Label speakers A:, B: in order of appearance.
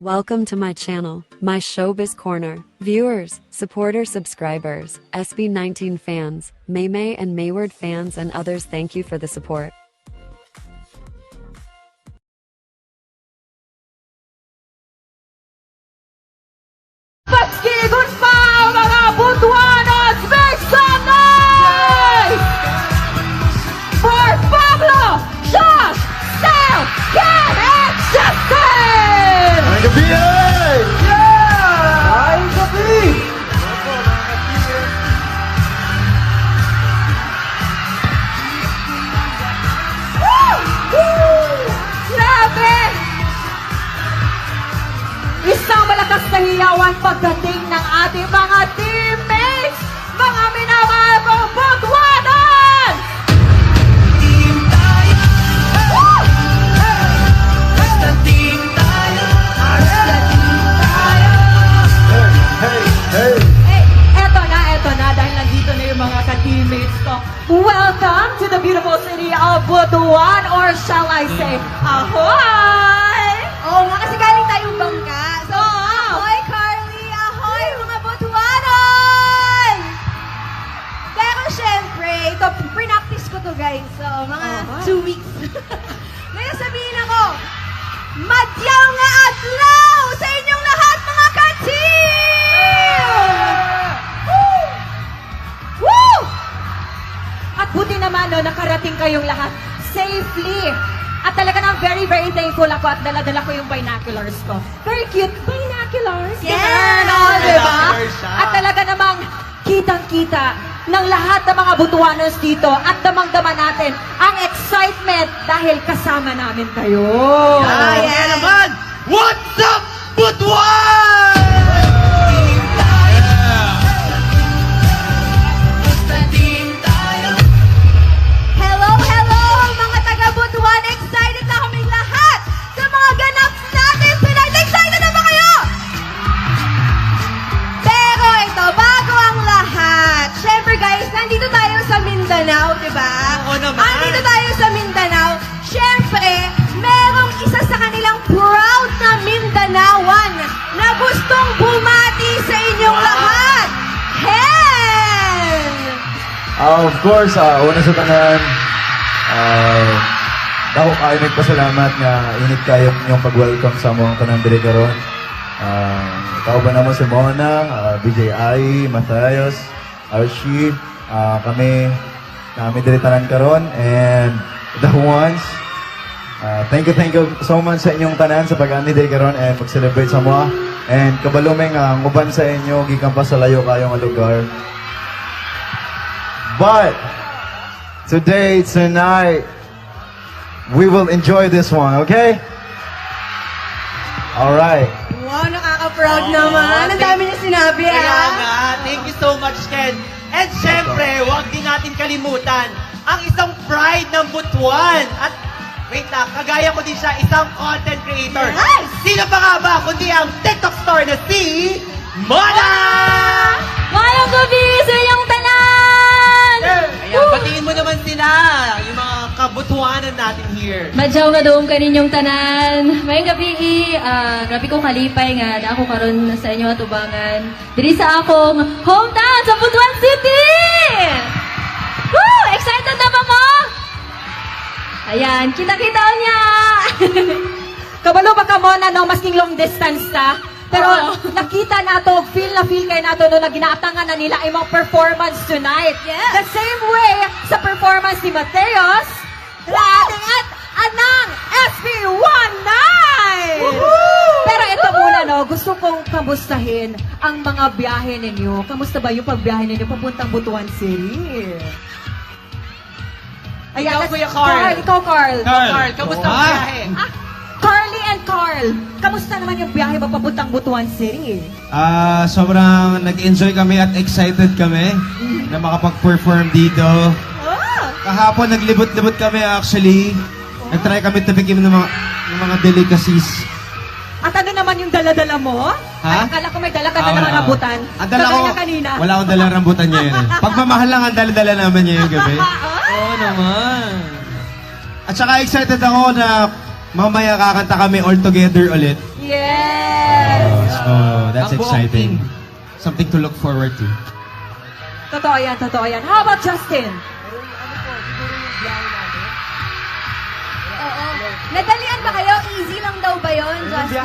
A: Welcome to my channel, my showbiz corner. Viewers, supporters, subscribers, SB19 fans, Maymay and Mayward fans and others thank you for the support.
B: Ay!
C: Yeah!
B: Ay, gabi!
C: Woo! Woo! Grabe! Isang malakas na hiyawan pagdating ng ating mga teammates! The beautiful city of Butuan, or shall I say, ahoy!
D: Oo nga, kasi galing tayong bangka. So,
C: Oo.
D: ahoy, Carly! Ahoy, mga Botswanon! Pero syempre, ito, pre-practice ko to, guys. So, mga
C: Aha.
D: two weeks. Ngayon sabihin ako, Madyaw nga adlaw sa
C: buti naman, no, nakarating kayong lahat safely. At talaga nang very, very thankful ako at dala-dala ko yung binoculars ko. Very cute. Binoculars.
D: Yes!
C: Ganun, no, di ba?
E: Binoculars siya.
C: At talaga namang kitang-kita ng lahat ng mga butuanos dito at damang-dama natin ang excitement dahil kasama namin kayo.
E: Ah, yeah naman.
D: Nandito tayo sa Mindanao. Syempre, merong isa sa kanilang proud na Mindanaoan na gustong bumati sa inyong
E: Wow.
D: lahat. Hen!
B: Ah, of course, ah, una sa tanan, ah, ako kayo nagpasalamat nga init kayo yung pag-welcome sa mga tanang diri karon. Ah, ikaw ba naman si Mona, ah, BJ Ai, Matthias, Archie, ah, kami, kami diri tanan karon and the ones. Ah, thank you, thank you so much sa inyong tanan sa pag-ani diri karon and mag-celebrate sa mga and kabalumeng ang uban sa inyo gikan pa sa layo kayong nga lugar. But today, tonight, we will enjoy this one, okay? All right.
D: Wow, nakaka-proud
E: Oo,
D: naman. Ang dami niya sinabi, ah.
E: thank you so much, Ken. And syempre, din natin kalimutan ang isang pride ng Butuan. At wait lang, kagaya ko din siya, isang content creator.
D: Yes!
E: Sino pa nga ba kundi ang TikTok star na si Mona!
C: Mayang gabi sa inyong tanan!
E: Ayan, batiin mo naman sila, yung mga kabutuanan natin here.
F: Madyaw nga doon kaninyong tanan. May gabi, ah, grabe kong kalipay nga na ako karon sa inyo atubangan. Diri sa akong hometown sa Butuan City! Woo! Excited na ba mo? Ayan, kita-kita niya!
C: Kabalo ba ka mo na no, masking long distance ta? Pero
F: Oo.
C: nakita na to, feel na feel kayo na to no, na ginaatangan na nila imong performance tonight.
D: Yes.
C: The same way sa performance ni Mateos, sa ating at anang SB19! Pero ito muna no, gusto kong kamustahin ang mga biyahe ninyo. Kamusta ba yung pagbiyahe ninyo papuntang Butuan City?
E: Ikaw,
C: let's-
E: Kuya Carl.
C: Ikaw, Carl.
E: Carl, kamusta ang
B: Ah.
E: biyahe?
C: Ah, Carly and Carl, kamusta naman yung biyahe mo papuntang Butuan City?
G: Ah, sobrang nag-enjoy kami at excited kami na makapag-perform dito.
C: Oh!
G: Kahapon naglibot-libot kami actually. Nag-try kami tipikim ng mga, ng mga delicacies.
C: Naman yung dala-dala mo?
G: Ha?
C: Akala ko may dala ka na
G: Ah,
C: naman
G: wala.
C: rambutan.
G: Ang dala ko,
C: Kagaya kanina.
G: wala akong dala rambutan niya yun. eh. Pagmamahal lang ang dala-dala naman niya yung gabi.
C: Ah,
G: Oo naman. At saka excited ako na mamaya kakanta kami all together ulit.
C: Yes!
G: It's
E: Ang buong
G: exciting.
E: team.
G: Something to look forward to.
C: Totoo yan, totoo yan. How about Justin?
D: Oo. Nadalian ba kayo? Easy lang daw ba yon, Justin?